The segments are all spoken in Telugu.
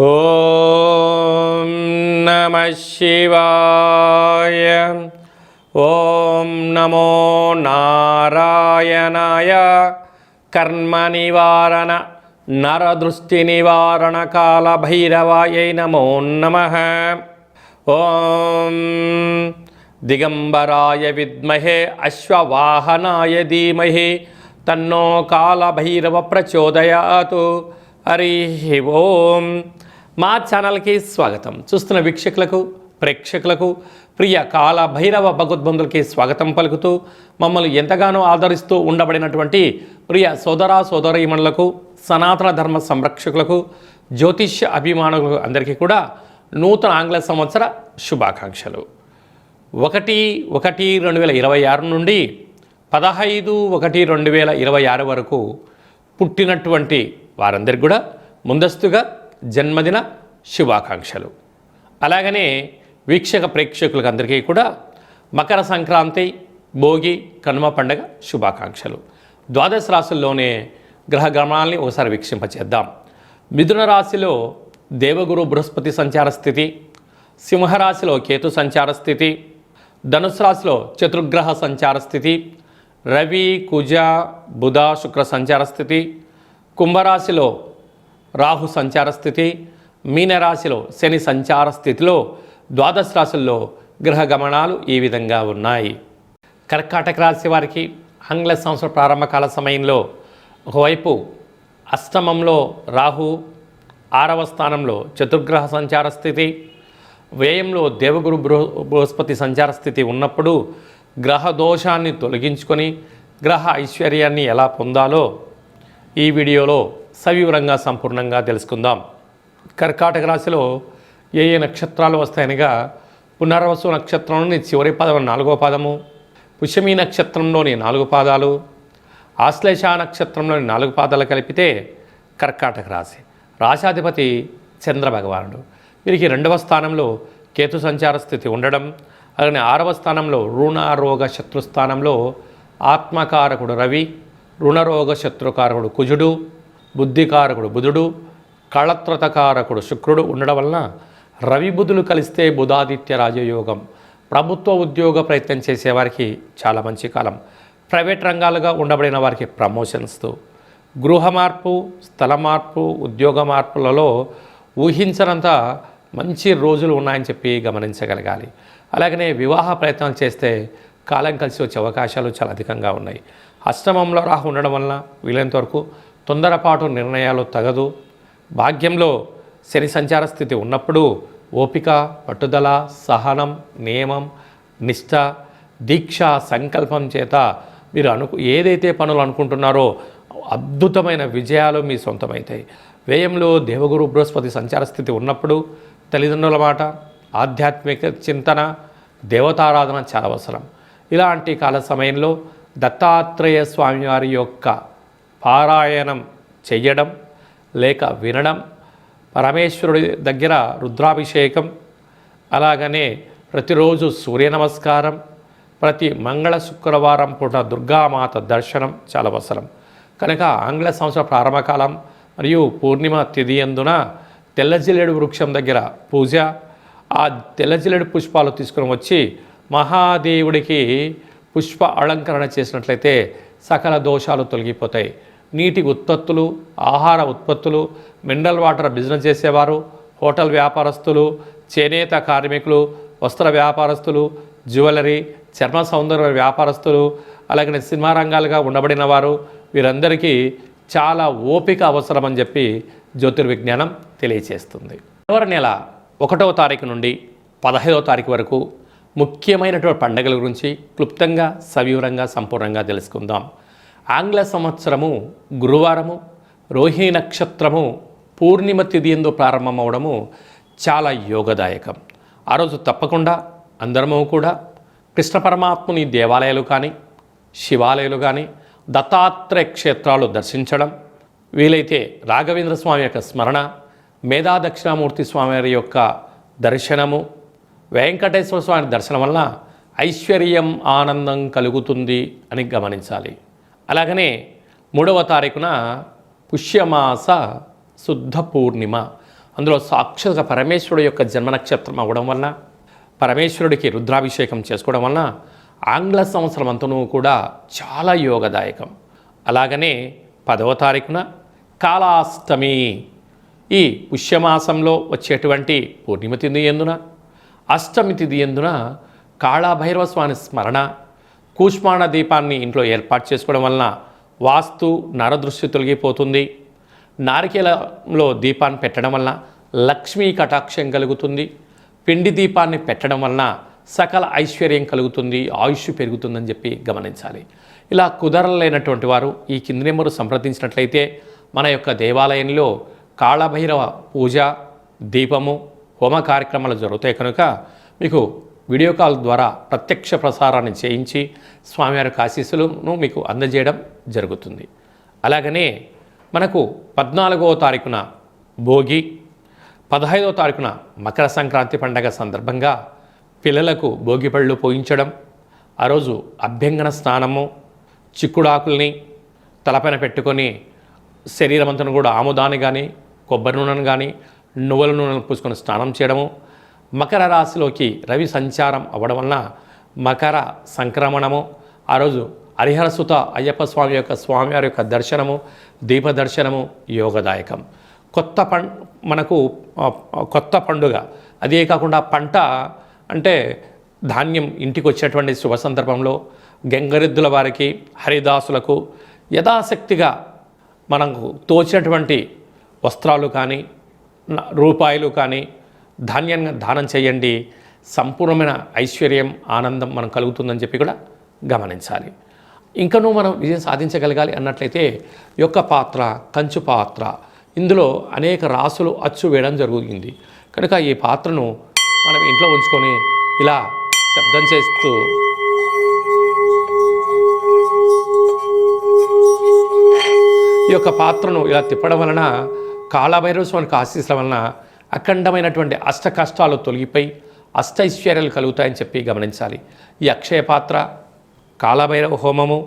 ఓం నమ శివాయ. ఓం నమో నారాయణాయ. కర్మ నివారణ నరదృష్టి నివారణ కాల భైరవాయ నమో నమ. ఓం దిగంబరాయ విద్మహే అశ్వవాహనాయ ధీమహి తన్నో కాలభైరవ ప్రచోదయాతు. హరి ఓం. మా ఛానల్కి స్వాగతం. చూస్తున్న వీక్షకులకు ప్రేక్షకులకు ప్రియ కాల భైరవ భగవద్బంధులకి స్వాగతం పలుకుతూ మమ్మల్ని ఎంతగానో ఆదరిస్తూ ఉండబడినటువంటి ప్రియ సోదర సోదరీమణులకు సనాతన ధర్మ సంరక్షకులకు జ్యోతిష్య అభిమానులకు అందరికీ కూడా నూతన ఆంగ్ల సంవత్సర శుభాకాంక్షలు. ఒకటి ఒకటి రెండు వేల ఇరవై ఆరు నుండి పదహైదు ఒకటి రెండు వేల ఇరవై ఆరు వరకు పుట్టినటువంటి వారందరికి కూడా ముందస్తుగా జన్మదిన శుభాకాంక్షలు. అలాగనే వీక్షక ప్రేక్షకులకు అందరికీ కూడా మకర సంక్రాంతి భోగి కనుమ పండగ శుభాకాంక్షలు. ద్వాదశ రాశుల్లోనే గ్రహ గమనాల్ని ఒకసారి వీక్షింపచేద్దాం. మిథున రాశిలో దేవగురు బృహస్పతి సంచార స్థితి సింహరాశిలో కేతు సంచార స్థితి ధనుసు రాశిలో చతుర్గ్రహ సంచార స్థితి రవి కుజ బుధ శుక్ర సంచార స్థితి కుంభరాశిలో రాహు సంచార స్థితి మీనరాశిలో శని సంచార స్థితిలో ద్వాదశ రాశుల్లో గ్రహ గమనాలు ఈ విధంగా ఉన్నాయి. కర్కాటక రాశి వారికి ఆంగ్ల సంవత్సర ప్రారంభకాల సమయంలో ఒకవైపు అష్టమంలో రాహు ఆరవ స్థానంలో చతుర్గ్రహ సంచార స్థితి వ్యయంలో దేవగురు బృహ బృహస్పతి సంచార స్థితి ఉన్నప్పుడు గ్రహ దోషాన్ని తొలగించుకొని గ్రహ ఐశ్వర్యాన్ని ఎలా పొందాలో ఈ వీడియోలో సవివరంగా సంపూర్ణంగా తెలుసుకుందాం. కర్కాటక రాశిలో ఏ ఏ నక్షత్రాలు వస్తాయనగా పునర్వసు నక్షత్రంలోని చివరి పదం నాలుగో పాదము పుష్యమి నక్షత్రంలోని నాలుగు పాదాలు ఆశ్లేష నక్షత్రంలోని నాలుగు పాదాలు కలిపితే కర్కాటక రాశి. రాశాధిపతి చంద్ర భగవానుడు వీరికి రెండవ స్థానంలో కేతు సంచార స్థితి ఉండడం అలానే ఆరవ స్థానంలో రుణారోగ శత్రుస్థానంలో ఆత్మకారకుడు రవి రుణరోగ శత్రుకారకుడు కుజుడు బుద్ధికారకుడు బుధుడు కళత్రతకారకుడు శుక్రుడు ఉండడం వలన రవి బుధులు కలిస్తే బుధాదిత్య రాజయోగం ప్రభుత్వ ఉద్యోగ ప్రయత్నం చేసేవారికి చాలా మంచి కాలం. ప్రైవేట్ రంగాలుగా ఉండబడిన వారికి ప్రమోషన్స్తో. గృహ మార్పు స్థల మార్పు ఉద్యోగ మార్పులలో ఊహించనంత మంచి రోజులు ఉన్నాయని చెప్పి గమనించగలగాలి. అలాగనే వివాహ ప్రయత్నాలు చేస్తే కాలం కలిసి వచ్చే అవకాశాలు చాలా అధికంగా ఉన్నాయి. అష్టమంలో రాహు ఉండడం వలన వీలైనంత వరకు తొందరపాటు నిర్ణయాలు తగదు. భాగ్యంలో శని సంచార స్థితి ఉన్నప్పుడు ఓపిక పట్టుదల సహనం నియమం నిష్ఠ దీక్ష సంకల్పం చేత మీరు అనుకు ఏదైతే పనులు అనుకుంటున్నారో అద్భుతమైన విజయాలు మీ సొంతమవుతాయి వ్యయంలో దేవగురు బృహస్పతి సంచార స్థితి ఉన్నప్పుడు తల్లిదండ్రుల మాట ఆధ్యాత్మిక చింతన దేవతారాధన చాలా అవసరం. ఇలాంటి కాల సమయంలో దత్తాత్రేయ స్వామివారి యొక్క పారాయణం చెయ్యడం లేక వినడం పరమేశ్వరుడి దగ్గర రుద్రాభిషేకం అలాగనే ప్రతిరోజు సూర్య నమస్కారం ప్రతి మంగళ శుక్రవారం పూట దుర్గామాత దర్శనం చాలా అవసరం. కనుక ఆంగ్ల సంవత్సర ప్రారంభకాలం మరియు పూర్ణిమ తిథి అందున తెల్లజిల్లెడు వృక్షం దగ్గర పూజ ఆ తెల్లజిల్లెడు పుష్పాలు తీసుకుని వచ్చి మహాదేవుడికి పుష్ప అలంకరణ చేసినట్లయితే సకల దోషాలు తొలగిపోతాయి. నీటి ఉత్పత్తులు ఆహార ఉత్పత్తులు మినరల్ వాటర్ బిజినెస్ చేసేవారు హోటల్ వ్యాపారస్తులు చేనేత కార్మికులు వస్త్ర వ్యాపారస్తులు జ్యువెలరీ చర్మ సౌందర్య వ్యాపారస్తులు అలాగే సినిమా రంగాలుగా ఉండబడిన వారు వీరందరికీ చాలా ఓపిక అవసరమని చెప్పి జ్యోతిర్విజ్ఞానం తెలియచేస్తుంది. ఫిబ్రవరి నెల ఒకటవ తారీఖు నుండి పదహైదవ తారీఖు వరకు ముఖ్యమైనటువంటి పండుగల గురించి క్లుప్తంగా సవివరంగా సంపూర్ణంగా తెలుసుకుందాం. ఆంగ్ల సంవత్సరము గురువారము రోహిణి నక్షత్రము పూర్ణిమ తిథి ఎందు ప్రారంభమవడము చాలా యోగదాయకం. ఆ రోజు తప్పకుండా అందరము కూడా కృష్ణ పరమాత్ముని దేవాలయాలు కానీ శివాలయాలు కానీ దత్తాత్రేయ క్షేత్రాలు దర్శించడం వీలైతే రాఘవేంద్ర స్వామి యొక్క స్మరణ మేధా దక్షిణామూర్తి స్వామి వారి యొక్క దర్శనము వెంకటేశ్వర స్వామి దర్శనం వలన ఐశ్వర్యం ఆనందం కలుగుతుంది అని గమనించాలి. అలాగనే మూడవ తారీఖున పుష్యమాస శుద్ధ పూర్ణిమ. అందులో సాక్షాత్ పరమేశ్వరుడు యొక్క జన్మ నక్షత్రం అవ్వడం వలన పరమేశ్వరుడికి రుద్రాభిషేకం చేసుకోవడం వలన ఆంగ్ల సంవత్సరం అంతనూ కూడా చాలా యోగదాయకం. అలాగనే పదవ తారీఖున కాళాష్టమి. ఈ పుష్యమాసంలో వచ్చేటువంటి పూర్ణిమ తిథి ఎందున అష్టమి తిథి ఎందున కాళాభైరవ స్వామి స్మరణ కూష్మాణ దీపాన్ని ఇంట్లో ఏర్పాటు చేసుకోవడం వలన వాస్తు నరదృష్టి తొలగిపోతుంది. నారికేలంలో దీపాన్ని పెట్టడం వలన లక్ష్మీ కటాక్షం కలుగుతుంది. పిండి దీపాన్ని పెట్టడం వలన సకల ఐశ్వర్యం కలుగుతుంది. ఆయుష్ పెరుగుతుందని చెప్పి గమనించాలి. ఇలా కుదరలేనటువంటి వారు ఈ కింది నెంబరు సంప్రదించినట్లయితే మన యొక్క దేవాలయంలో కాళభైరవ పూజ దీపము హోమ కార్యక్రమాలు జరుగుతాయి కనుక మీకు వీడియో కాల్ ద్వారా ప్రత్యక్ష ప్రసారాన్ని చేయించి స్వామివారి ఆశీస్సులను మీకు అందజేయడం జరుగుతుంది. అలాగనే మనకు పద్నాలుగవ తారీఖున భోగి పదహైదవ తారీఖున మకర సంక్రాంతి పండగ సందర్భంగా పిల్లలకు భోగి పళ్ళు పోయించడం ఆ రోజు అభ్యంగన స్నానము చిక్కుడాకుల్ని తలపైన పెట్టుకొని శరీరం అంతా కూడా ఆముదాన్ని కానీ కొబ్బరి నూనెను కానీ నువ్వుల నూనెను పూసుకొని స్నానం చేయడము మకర రాశిలోకి రవి సంచారం అవ్వడం వలన మకర సంక్రమణము ఆ రోజు హరిహరసుత అయ్యప్ప స్వామి యొక్క స్వామివారి యొక్క దర్శనము దీప దర్శనము యోగదాయకం. కొత్త పం మనకు కొత్త పండుగ. అదే కాకుండా పంట అంటే ధాన్యం ఇంటికి వచ్చేటువంటి శుభ సందర్భంలో గంగరెద్దుల వారికి హరిదాసులకు యథాశక్తిగా మనకు తోచినటువంటి వస్త్రాలు కానీ రూపాయలు కానీ ధాన్యంగా దానం చేయండి. సంపూర్ణమైన ఐశ్వర్యం ఆనందం మనం కలుగుతుందని చెప్పి కూడా గమనించాలి. ఇంకనూ మనం విజయం సాధించగలగాలి అన్నట్లయితే ఈ యొక్క పాత్ర కంచు పాత్ర ఇందులో అనేక రాసులు అచ్చు వేయడం జరుగుతుంది. కనుక ఈ పాత్రను మనం ఇంట్లో ఉంచుకొని ఇలా శబ్దం చేస్తూ ఈ యొక్క పాత్రను ఇలా తిప్పడం వలన కాళభైరవ స్వామికి ఆశీస్సుల వలన అఖండమైనటువంటి అష్ట కష్టాలు తొలగిపోయి అష్టైశ్వర్యాలు కలుగుతాయని చెప్పి గమనించాలి. ఈ అక్షయ పాత్ర కాలభైరవ హోమము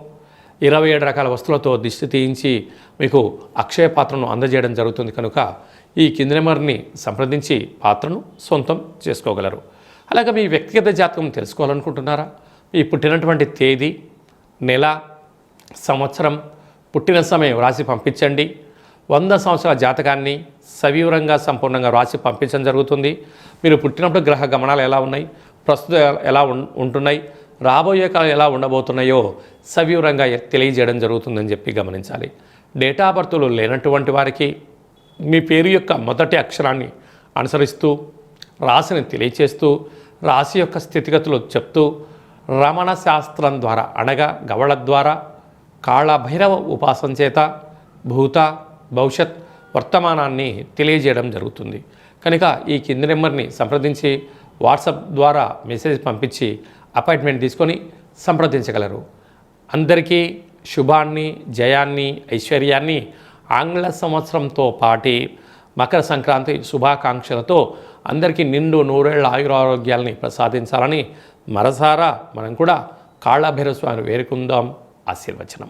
ఇరవై ఏడు రకాల వస్తువులతో దిష్టి తీయించి మీకు అక్షయ పాత్రను అందజేయడం జరుగుతుంది కనుక ఈ కింది నెంబర్ని సంప్రదించి పాత్రను సొంతం చేసుకోగలరు. అలాగే మీ వ్యక్తిగత జాతకం తెలుసుకోవాలనుకుంటున్నారా? మీ పుట్టినటువంటి తేదీ నెల సంవత్సరం పుట్టిన సమయం రాసి పంపించండి. వంద సంవత్సరాల జాతకాన్ని సవివరంగా సంపూర్ణంగా రాసి పంపించడం జరుగుతుంది. మీరు పుట్టినప్పుడు గ్రహ గమనాలు ఎలా ఉన్నాయి? ప్రస్తుతం ఎలా ఉం- ఉంటున్నాయి? రాబోయే కాలం ఎలా ఉండబోతున్నాయో సవివరంగా తెలియజేయడం జరుగుతుందని చెప్పి గమనించాలి. డేటా బర్త్లు లేనటువంటి వారికి మీ పేరు యొక్క మొదటి అక్షరాన్ని అనుసరిస్తూ రాశిని తెలియచేస్తూ రాశి యొక్క స్థితిగతులు చెప్తూ రమణ శాస్త్రం ద్వారా అనగా గవళ ద్వారా కాళభైరవ ఉపాసన చేత భూత భవిష్యత్ వర్తమానాన్ని తెలియజేయడం జరుగుతుంది. కనుక ఈ కింది నెంబర్ని సంప్రదించి వాట్సాప్ ద్వారా మెసేజ్ పంపించి అపాయింట్మెంట్ తీసుకొని సంప్రదించగలరు. అందరికీ శుభాన్ని జయాన్ని ఐశ్వర్యాన్ని ఆంగ్ల సంవత్సరంతో పాటి మకర సంక్రాంతి శుభాకాంక్షలతో అందరికీ నిండు నూరేళ్ళ ఆయురారోగ్యాలని ప్రసాదించాలని మరసారా మనం కూడా కాళభైరవ స్వామిని వేరుకుందాం ఆశీర్వచనం.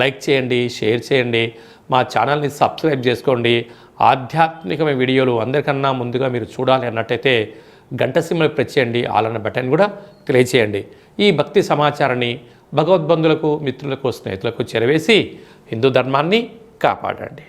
లైక్ చేయండి షేర్ చేయండి మా ఛానల్ని సబ్స్క్రైబ్ చేసుకోండి. ఆధ్యాత్మికమైన వీడియోలు అందరికన్నా ముందుగా మీరు చూడాలి అన్నట్టయితే గంట సిమ్మలు ప్రెస్ చేయండి ఆలన్న బటన్ కూడా తెలియచేయండి ఈ భక్తి సమాచారాన్ని భగవద్బంధులకు మిత్రులకు స్నేహితులకు చేరవేసి హిందూ ధర్మాన్ని కాపాడండి.